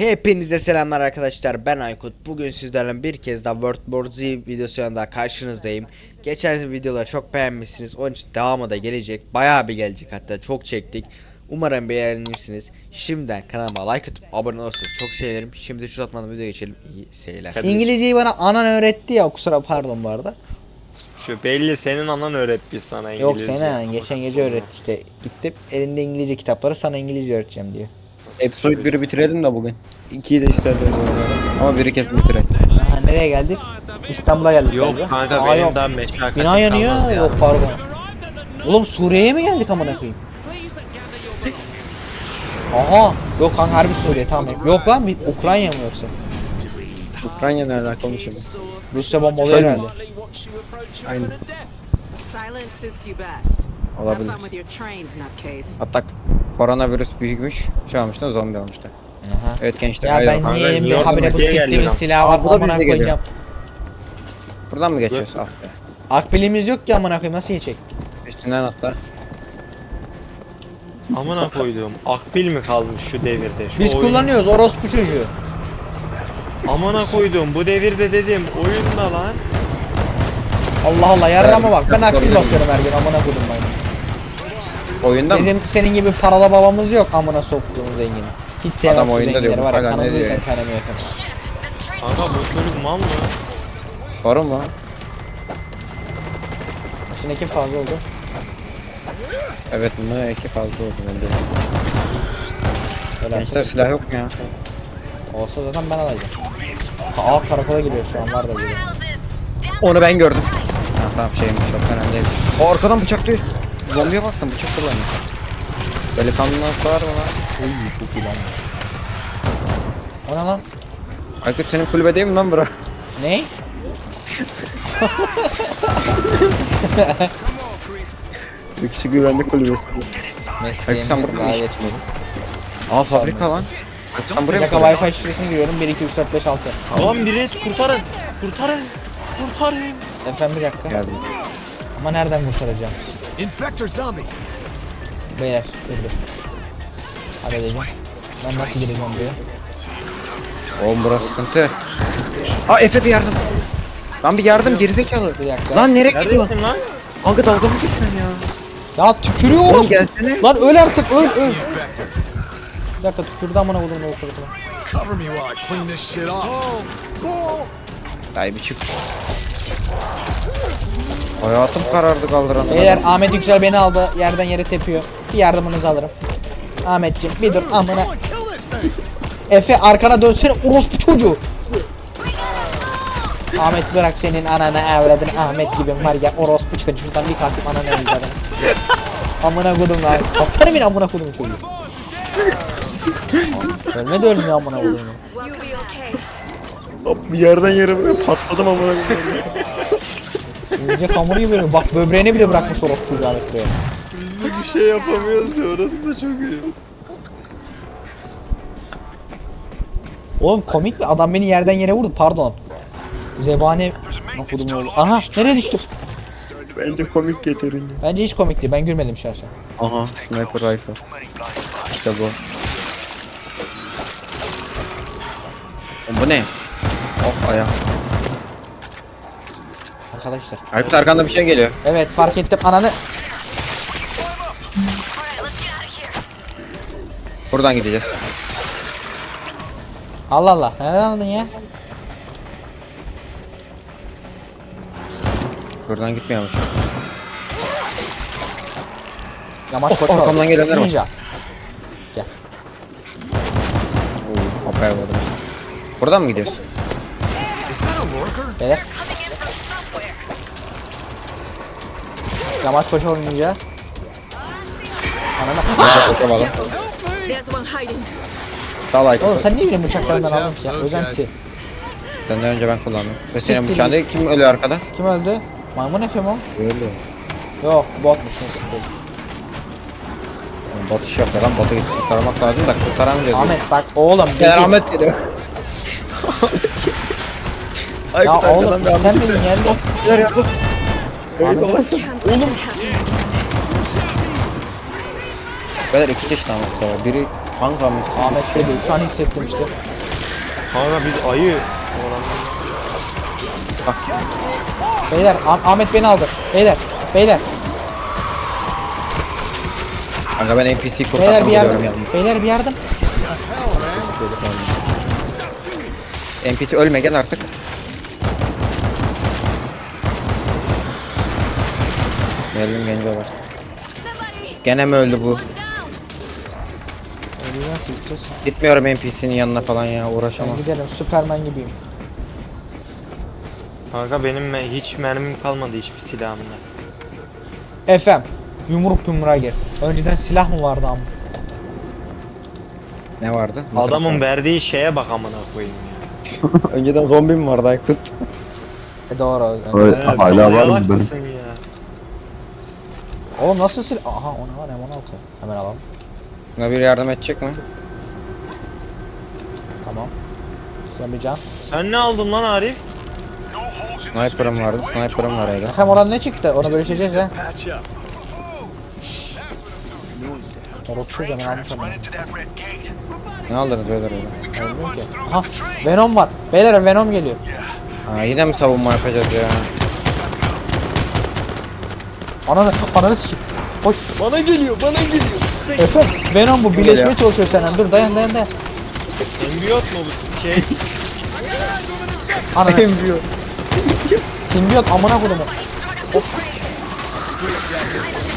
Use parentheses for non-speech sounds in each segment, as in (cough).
Hepinize selamlar arkadaşlar. Ben Aykut. Bugün sizlerle bir kez daha World War Z videosuyla karşınızdayım. Geçen videoları çok beğenmişsiniz. Onun için devamı da gelecek. Bayağı bir gelecek hatta. Çok çektik. Umarım beğenirsiniz. Şimdiden kanalıma like atıp abone olursanız çok sevinirim. Şimdi şu uzatmadan videoya geçelim. İyi seyirler. İngilizceyi bana anan öğretti ya. Kusura pardon bu arada. Şu belli senin anan öğretmiş sana Yok İngilizce. sen anan geçen gece öğretti işte. Gittim. Elinde İngilizce kitapları sana İngilizce öğreteceğim diyor. Episode 1'i bitirelim de bugün. 2'yi de isterdim bu arada. Ama biri kesin bitirelim. Ha, nereye geldik? İstanbul'a geldik Yok galiba. kanka Aa, benim yok. daha meşakkatim Bina yanıyor. Yok pardon. Oğlum Suriye'ye mi geldik amına koyayım? Aha. Yok kanka harbi Suriye tamam. Yok lan bir Ukrayna mı yoksa? Ukrayna'yla alakalı bir şey. Rusya bombalıyor Söyle. herhalde. Aynen. Silence suits you best. Have Olabilir. fun with your trains, nutcase. Hatta koronavirüs büyükmüş. Şey almışlar zombi almışlar. Aha. Evet gençler. Ya haydi ben bakalım. niye Kanka, elimde New York habire bu City'ye geldi lan. silahı Aa, var bu da amına bize geliyor. koyacağım. Buradan mı geçiyoruz? Ah be. Akbilimiz yok ki amına koyayım nasıl geçecek? Üstünden atla. Amına koyduğum akbil mi kalmış şu devirde? Şu Biz oyun- kullanıyoruz orospu çocuğu. Amına koyduğum bu devirde dedim oyunda lan. Allah Allah yarrama bak ben akbil bakıyorum her gün amına koydum ben. Oyunda mı? Bizim senin gibi paralı babamız yok amına soktuğumuz zengini. Hiç sevmem Adam oyunda zenginleri diyor, var ya hala ne kanımı diyor. Kanka bu çocuk mal mı? Sorun mu? İçindeki fazla oldu. Evet bunu iki fazla oldu bende. Öyle Gençler silah yok mu ya? Olsa zaten ben alacağım. Aa karakola gidiyor şu an var da gidiyor. Onu ben gördüm. Ha tamam şeymiş çok önemli değil. O arkadan bıçaklıyor. Zombiye baksana bıçak kullanıyor. Delikanlının var mı lan? Uy çok iyi lan. O ne lan? Aykut senin kulübe değil mi lan bura? Ne? (laughs) Bir kişi güvenlik kulübesi. Mesleğim sen burada mı yetmedi. Aa fabrika lan. Sen buraya dakika Wi-Fi şifresini giriyorum 1 2 3 4 5 6. Lan biri kurtarın. Kurtarın. Kurtarın. Efendim bir dakika. Geldim. Ama nereden kurtaracağım? Infector zombie. Beyler dur. Hadi. Ben nasıl gireceğim buraya? Oğlum burası sıkıntı. Aa Efe bir yardım. Lan bir yardım gerizekalı. Bir dakika. Lan nereye gidiyorsun? Neredesin lan? Kanka dalga mı geçiyorsun ya? Ya tükürüyor Oğlum gelsene. Lan öl artık öl öl. Bir dakika tükürdü amına koydum o suratına. Cover me while I clean this shit off. Oh, Dayı bir çık. Hayatım karardı kaldıran. Beyler Ahmet Yüksel beni aldı yerden yere tepiyor. Bir yardımınızı alırım. Ahmetciğim bir dur amına. Efe arkana dönsene orospu çocuğu. Ahmet bırak senin ananı avradını Ahmet gibi var ya orospu çocuğundan bir kalkıp ananı avradını. amına kodum lan. Baksana beni amına kodum çocuğu. Ölme de ölmüyor amına kodum. Bir yerden yere böyle patladım ama. İyice hamuru gibi. Bak böbreğini bile bırakmış orospu Ahmet buraya. Bir şey yapamıyoruz ya orası da çok iyi. Oğlum komik mi? Adam beni yerden yere vurdu pardon. Zebani okudum oğlum. Aha nereye düştüm? Bence komik getirin. Bence hiç komik değil. Ben gülmedim şahsen. Aha sniper rifle. İşte bu. Oğlum bu ne? Of aya. Arkadaşlar. Aykut arkanda bir şey geliyor. Evet fark ettim ananı. Buradan gideceğiz. Allah Allah. Nereden anladın ya? Buradan gitmiyormuş. Yamaç Of, koşu. arkamdan gelenler var. Ninja. Oo, kafaya vurdum. Buradan mı lurker? Beyler. Yamaç (laughs) koşamalım. There's one hiding. Sağ Aykut. Oğlum sen niye benim bıçaklarından aldın ki ya? Özenti. Senden önce ben kullandım. Ve senin Siktir bıçağın değil. Kim ölüyor arkada? Kim öldü? Maymun Efe mi o? Öldü. Yok botmuş. Bot iş yapıyor lan. Botu gidip kurtarmak lazım da kurtaramayacağız. Ahmet bak oğlum. Gel Ahmet geliyor. Ya oğlum sen benim yaptın? Ahmet Happen. Beyler iki çeşit Ahmet var. Biri kanka Ahmet. Ahmet dedi şu an hissettim işte. Kanka biz ayı. Beyler Ah- Ahmet beni aldı. Beyler. Beyler. Kanka ben NPC'yi Beyler kurtarsam bir yardım. yanına. Beyler bir yardım. NPC ölme gel artık. Geldim genç olur. Gene mi öldü bu? Gitmiyorum NPC'nin yanına falan ya uğraşamam. Ben giderim. Süpermen gibiyim. Kanka benim me- hiç mermim kalmadı hiçbir silahımda. FM. Yumruk yumruğa gir. Önceden silah mı vardı ama? Ne vardı? Mısır Adamın verdiği şeye bak amına koyayım ya. (laughs) Önceden zombi mi vardı Aykut? E doğru. Evet, hala var mı benim? mısın ya? Oğlum nasıl silah? Aha o ne var M16. Hemen alalım. Buna bir yardım edecek mi? Tamam. Sen bir can. Sen ne aldın lan Arif? Sniper'ım vardı. Sniper'ım var evde. Hem oradan ne çıktı? Onu bölüşeceğiz ha. Patch up. Orospu hemen almış onu. Ne aldınız öyle öyle? Öldüm ki. Aha Venom var. Beyler Venom geliyor. Ha yine mi savunma yapacağız ya? Ananı, ananı sikeyim. Hoş. Bana geliyor, bana geliyor. Efe, Venom bu birleşmeye çalışıyor senden. Dur dayan dayan dayan. Embiyot mu bu şey? Ananı. Simbiyot amına kodumu.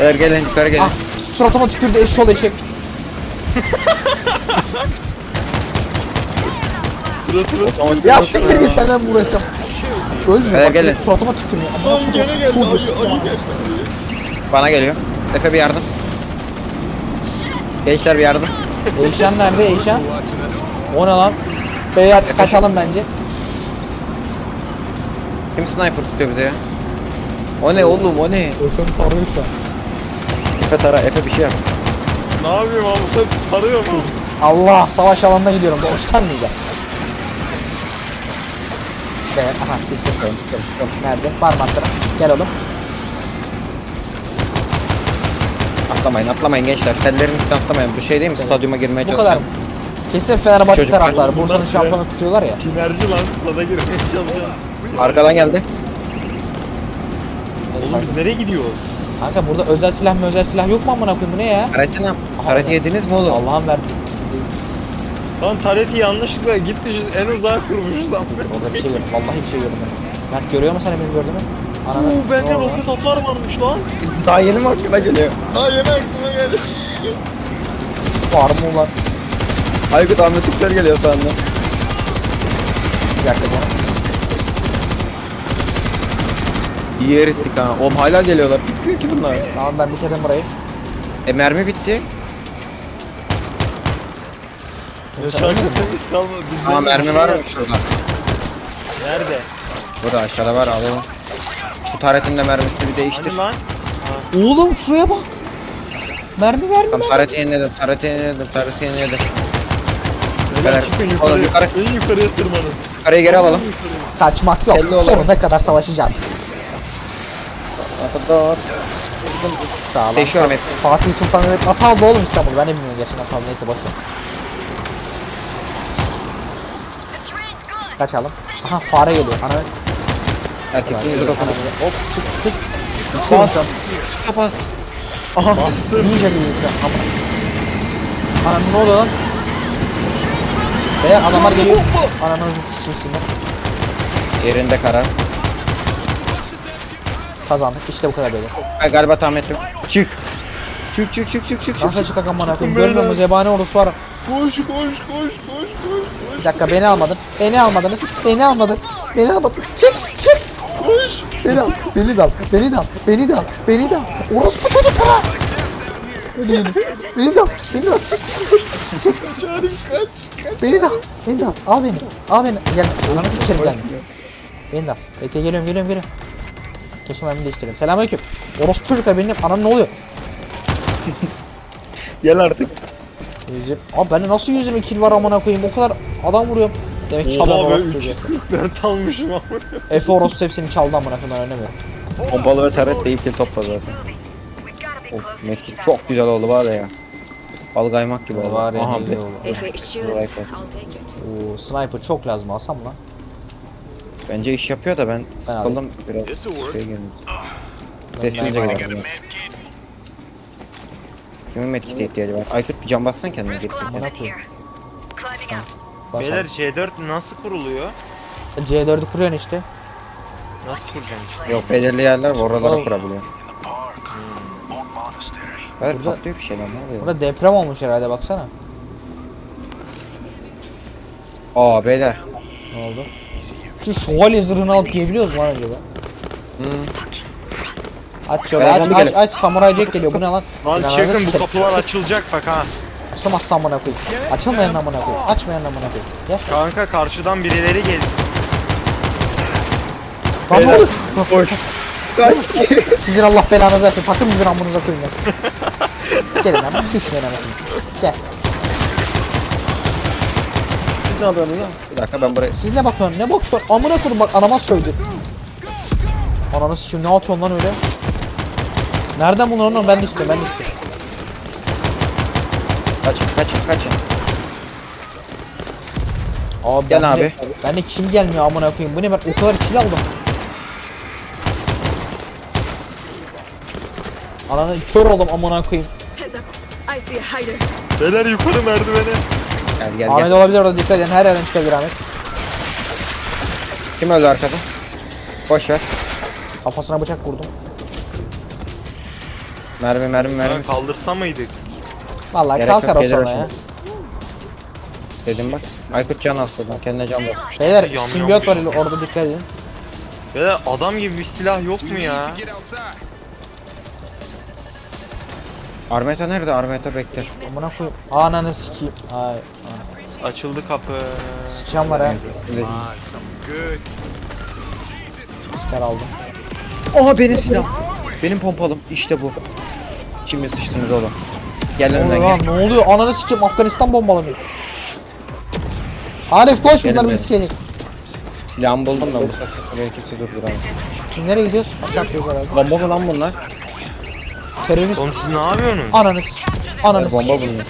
Eğer gelin yukarı gelin. Ah suratıma tükürdü eşşoğlu eşek. Suratına Ya siktir git senden mi uğraşacağım. Ölmüyor Ee, bak gelin. suratıma tükürüyor. Amına Lan gene geldi, ayı, ayı geldi. Bana geliyor. Efe bir yardım. Gençler bir yardım. Eyşan nerede Eyşan? O ne lan? Beyler kaçalım bence. Kim sniper tutuyor bize ya? O ne oğlum o ne? Efe'm sarıyor şu an. Efe tara Efe bir şey yap. Ne yapayım abi sen tarıyor mu? Allah savaş alanına gidiyorum. Hoşlanmayacağım. Evet, aha sıçtım koyun. Nerede? Parmaklarım. Gel oğlum. Atlamayın atlamayın gençler. Tellerin üstüne atlamayın. Bu şey değil mi? Stadyuma girmeye Bu kadar mı? Kesin Fenerbahçe Çocuklar- taraftarı. Bursa'nın Bunlar- şampiyonu tutuyorlar ya. Tinerci lan stada girmeye çalışan. Arkadan geldi. Oğlum biz nereye gidiyoruz? Kanka burada özel silah mı özel silah yok mu amına koyayım bu ne ya? Karate ne? Karate yediniz mi oğlum? Allah'ın verdi. Lan tareti yanlışlıkla gitmişiz en uzağa kurmuşuz lan. Orada bir şey gördüm. Vallahi bir şey gördüm ben. Mert görüyor musun sen beni gördün mü? Ananı. Oo bende roket atar varmış lan. Daha yeni mi aklına geliyor? Aa yeni aklıma geldi. Var mı ulan? Aykut Türkler geliyor sandım. Bir dakika canım. İyi erittik ha. Oğlum hala geliyorlar. Bitmiyor ki bunlar. Tamam ben bitirdim burayı. E mermi bitti. Yaşar temiz kalmadı. Aa mermi şey var mı şurada? Nerede? Burada aşağıda var alalım. Şu taretin de mermisini bir değiştir. Hani lan? Oğlum şuraya bak. Mermi vermi Tamam tareti yeniledim, tareti yeniledim, tareti yeniledim. Beyler Yukarı. çıkın Oğlum yukarı. yukarı. En yukarıya tırmanın. Yukarıya geri alalım. Kaçmak yok. Belli olur. Sonuna kadar savaşacağız. Sağlam. Değişiyorum hep. Fatih Sultan Mehmet nasıl aldı oğlum İstanbul'u? Ben de bilmiyorum gerçi nasıl aldı. Neyse boş ver. Kaçalım. Aha fare geliyor. Ana Erkekliğin mikrofonu. Hop çık çık. Bas. Kapat. Aha. Ninja insan. Ama. Anam ne oluyor lan? Beyler adamlar geliyor. Ananı sıçmışsınlar. Yerinde karar. Kazandık. İşte bu kadar böyle. Ha, galiba tahmin ettim. Çık. Çık çık çık çık çık. Nasıl çık. amına koyayım? beyler. Görmüyor musun? Zebani ordusu var. Koş koş koş koş koş koş. Bir dakika beni almadın. Beni almadınız. Beni almadın. Beni almadın. Çık çık. Koş. Beni al. Beni de al. Beni de al. Beni de al. Beni de al. Orospu çocuklara. Beni, beni, beni de al. Beni de al. Çık. Kaçarım kaç. Kaç. Beni de al. Beni de al. Al beni. Al beni. Gel. Ananı sikerim gel. Beni de al. Bekle geliyorum geliyorum geliyorum. Keşke ben değiştireyim. Selamünaleyküm. Orospu çocuklar benim anam ne oluyor? Gel artık. Yüzüm. Abi bende nasıl 120 kill var amına koyayım? O kadar adam vuruyorum. Demek ki çalan Oha be çocuğu. 344 almışım ama. Efe orospu hepsini çaldı amına koyayım ben oynamıyorum. Pompalı ve taret değil ki topla zaten. Of mekik çok güzel oldu var ya. Bal kaymak gibi oldu. Var ya Aha ne bir. If it shoots, Right. I'll take it. Oo, sniper çok lazım alsam lan. Bence iş yapıyor da ben sıkıldım biraz. This'll work. Şey geldim. Sessizce gidelim. Kimin medkite ihtiyacı var? Aykut bir cam bassan kendine. Amına koyayım. Bak Beyler C4 nasıl kuruluyor? abi, C4'ü kuruyorsun işte. Nasıl kuracaksın işte? Yok belirli yerler var oralara Oğlum. kurabiliyor. Evet Burada- patlıyor bir şeyler ne oluyor? Burada deprem olmuş herhalde baksana. Aa beyler. Ne oldu? Şu şövalye zırhını alıp giyebiliyoruz mu lan acaba? Hı. Aç şöyle Beyler, aç aç aç samuray jack geliyor bu ne lan? Lan Silahları çıkın bu kapılar açılacak bak ha. Açılmazsa amına koyayım. Açılmayan amına koyayım. Açmayan amına koyayım. Gel. Kanka karşıdan birileri geldi. Lan ne Beyler, olur? Sizin Allah belanızı versin. Takım sizin amınıza koyun lan. Gelin lan düşmeyin anasını. Gel. Siz ne yapıyorsunuz lan? Bir dakika ben buraya... Siz ne bakıyorsun? Ne bakıyorsun? Amına koydum bak anama sövdü. Ananı sikeyim ne atıyorsun lan öyle? Nereden bunlar onu ben de istiyorum ben de istiyorum. Kaçın kaçın kaçın. Abi Gel ben abi. De, ben de kim gelmiyor amına koyayım. Bu ne ben o kadar kill aldım. Ananı kör oldum amına koyayım. Beyler yukarı merdivene. Gel gel Ahmet gel. olabilir orada dikkat edin her yerden çıkabilir Ahmet. Kim öldü arkada? Boş ver. Kafasına bıçak vurdum. Mermi mermi mermi. Lan kaldırsa mıydık? Vallahi Gerek yok, kalkar o gelir o sonra ya. şimdi. Dedim bak. Aykut can hastadan kendine can bas. Beyler simbiyot var bir- orada dikkat edin. Beyler adam gibi bir silah yok mu ya? Armeta nerede? Armeta bekle. Amına koyayım. Ananı sikeyim. Ay. Açıldı kapı. Sıçan var ha. Siker aldım. Oha benim silah. Benim pompalım. İşte bu. Şimdi sıçtınız oğlum. Gel önümden gel. lan? Ne oluyor? Ananı sikeyim Afganistan bombalanıyor. Arif koş Gelin bunlar bizi sikecek. Silahımı buldum da bu sefer beni kimse durduramaz. Nereye gidiyoruz? Aşağı atıyoruz herhalde. Bomba mı lan bunlar? Terörist. Oğlum siz ne yapıyorsunuz? Ananı s- Ananı Bomba bomba bunlar.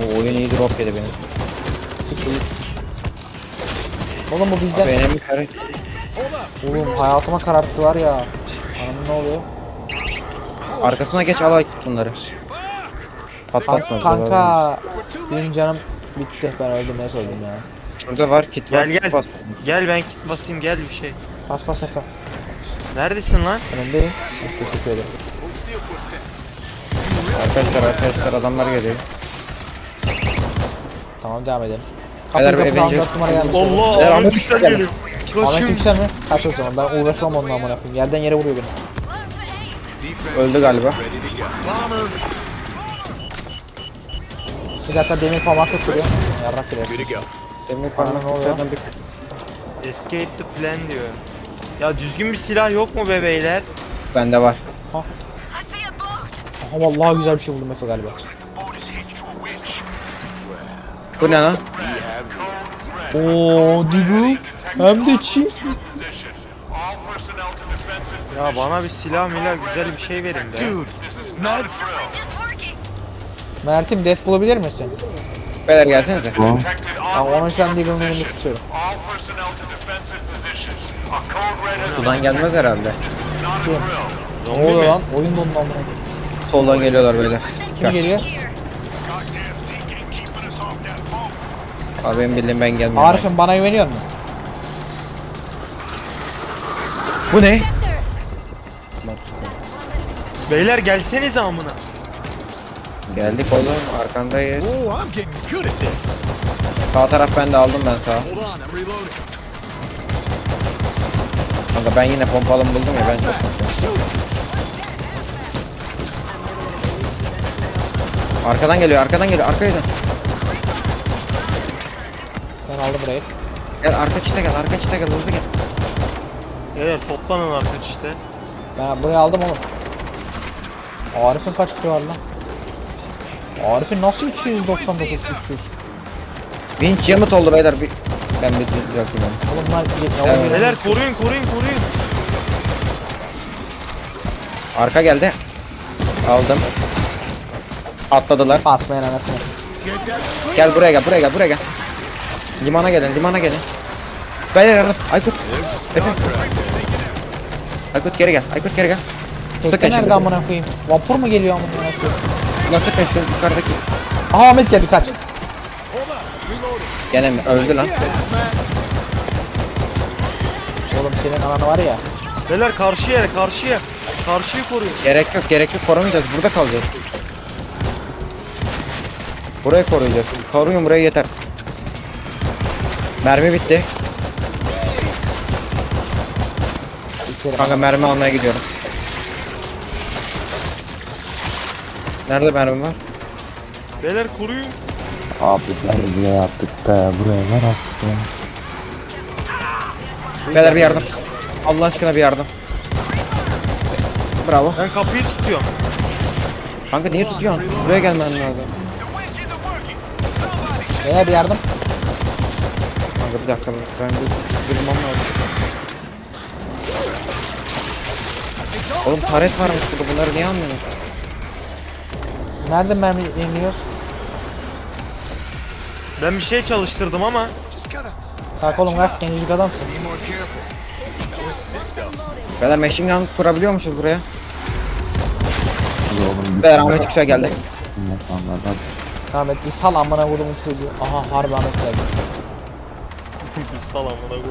O oyun iyi drop yedi benim. Oğlum bu bizden. Benim kare. Oğlum hayatıma kararttı var ya. Ananı ne oluyor? Arkasına geç al Aykut bunları. Patlatma. Kanka, benim canım bitti. Ben öldüm ne söyledim ya. Şurada var kit var. Gel gel. bas. Gel ben kit basayım gel bir şey. Bas bas Efe. Neredesin lan? Önündeyim. Teşekkür ederim. Arkadaşlar arkadaşlar adamlar geliyor. Tamam devam edelim. Beyler, Kapı kapı Avenger. 4 numara geldi. Allah Ahmet Yüksel geliyor. Ahmet. Yüksel mi? Kaç o zaman ben uğraşamam onunla amına koyayım. Yerden yere vuruyor beni. Öldü galiba. Bir dakika demir parmak tutuyor. Yarrak go. Demir Bana parmak ne oluyor? tutardan bir Escape the plan diyor. Ya düzgün bir silah yok mu be beyler? bende var. Aha vallahi güzel bir şey buldum Efe galiba. Bu ne lan? Oo Dibu. Hem de çift. Ya bana bir silah milah güzel bir şey verin be. Dude, meds. Mert'im death bulabilir misin? Beyler gelsenize. Ya onun şu an elini tutuyorum. Sudan gelmez herhalde. Ne oluyor lan? Oyun dondu amına. Soldan geliyorlar beyler. Kim Gel. geliyor? Abi benim bildiğim ben gelmiyorum. Arif'im bana güveniyor musun? Bu ne? Beyler gelsenize amına. Geldik oğlum arkandayız. Oh, I'm getting good at this. Sağ taraf ben de aldım ben sağ. Hold on, I'm reloading. Kanka ben yine pompalımı buldum ya ben çok mutluyum. Arkadan geliyor arkadan geliyor arkaya dön. Ben aldım burayı. Gel arka çite gel arka çite gel hızlı gel. Beyler toplanın artık işte. Ben burayı aldım oğlum. Arif'in kaç kilo var lan? Arif'in nasıl 299 300? Winch yamıt oldu beyler. Bir... Ben bir diz bırakayım onu. Oğlum bunlar Evet. evet. Beyler koruyun koruyun koruyun. Arka geldi. Aldım. Atladılar. Basmayan anasını. Gel buraya gel buraya gel buraya gel. Limana gelin limana gelin. Beyler yardım. Aykut. Efe. Aykut geri gel. Aykut geri gel. Tekne şimdi. nerede amına koyayım? Vapur mu geliyor amına koyayım? Sıkın şu yukarıdaki. Aha Ahmet geldi kaç. Gene mi? Öldü lan. Oğlum senin ananı var ya. Beyler karşıya karşıya. Karşıyı koruyun. Gerek yok gerek yok korumayacağız. Burada kalacağız. Burayı koruyacağız. Koruyun burayı yeter. Mermi bitti. İçeri. Kanka mermi almaya gidiyorum. Nerede mermi var? Beyler koruyun. Beyler bir yardım. Allah aşkına bir yardım. Bravo. Ben kapıyı tutuyorum. Kanka niye tutuyorsun? Buraya gelmen lazım. Beyler bir yardım. Kanka bir dakika ben bir durmam lazım. Oğlum taret varmış burada bunları niye almıyorsun? Nerede mermi yeniliyoruz? Ben bir şey çalıştırdım ama. Kalk oğlum kalk gencecik adamsın. Beyler machine gun kurabiliyormuşuz buraya. Beyler Ahmet Yüksel geldi. Ahmet bir sal amına kodumun çocuğu. Aha harbi Ahmet geldi. Biz salamına koyduk.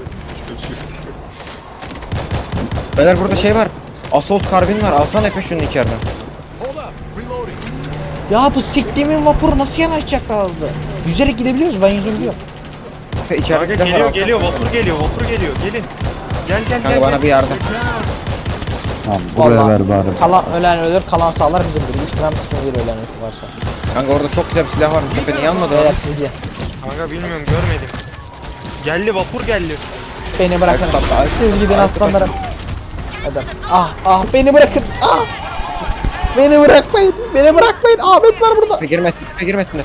Beyler burada şey var. Assault karbin var. Alsana Efe şunu içeriden. Ya bu siktiğimin vapuru nasıl yanaşacak lazım? Yüzerek gidebiliyoruz ben. Efe içeride Kanka silah var. geliyor geliyor vapur geliyor vapur geliyor gelin. Gel gel Kanka gel. bana gel. bir yardım. Vallahi kalan ölen ölür kalan sağlar bizimdir. Hiç gram sıkıntı ölen ölür varsa. Kanka orada çok güzel bir silah varmış. Efe niye almadın? Beyler siz. Kanka bilmiyorum görmedim. Geldi vapur geldi. Beni bırakın. Siz gidin aslanlarım. Hadi. Ah ah beni bırakın. Ah. Beni bırakmayın. Beni bırakmayın. Ahmet var burada. Girmesin. Efe girmesin de.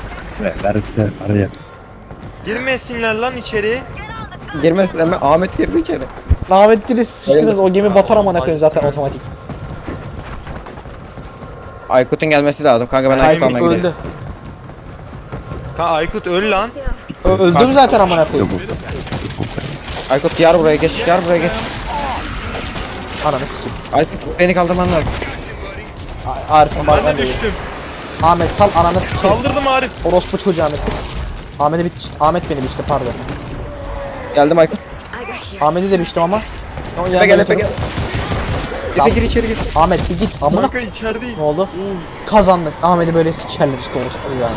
Girmesinler lan içeri. Girmesin ama Ahmet girdi içeri. Ahmet gidin sıçtınız. O gemi batar amına koyayım zaten otomatik. Aykut'un gelmesi lazım. Kanka ben Aykut Aykut almaya gidiyorum. öldü. Ka Aykut öl lan. Ö- öldüm zaten amına koyayım. Aykut yar buraya geç. Yar buraya geç. Ananı sikeyim. Aykut beni kaldırman lazım. A- Arif'in Ben de düştüm. Ahmet sal ananı sikeyim. Kaldırdım Arif. Orospu çocuğu Ahmet. Ahmet'i bit Ahmet beni biçti pardon. Geldim Aykut. Ahmet'i de biçtim ama. O Efe gel Efe gel. Efe gir içeri gir. Ahmet bir git. Amına Kanka içerideyim. ne oldu? Kazandık. Ahmet'i böyle sikerler işte orospu yani.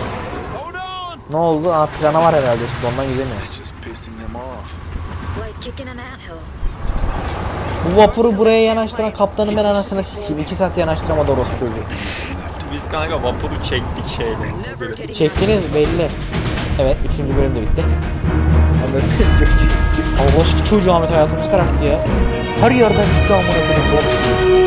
Ne oldu? Aa plana var herhalde işte ondan gidemiyor. It's just pissing them off. Bu vapuru buraya yanaştıran kaptanı ben anasına sikeyim. 2 saat yanaştıramadı orospu çocuğu. Biz kanka vapuru çektik şeyle. Çektiniz belli. Evet 3. bölüm de bitti. Orospu çocuğu Ahmet hayatımız kararttı ya. Her yerden çıktı amına koyayım.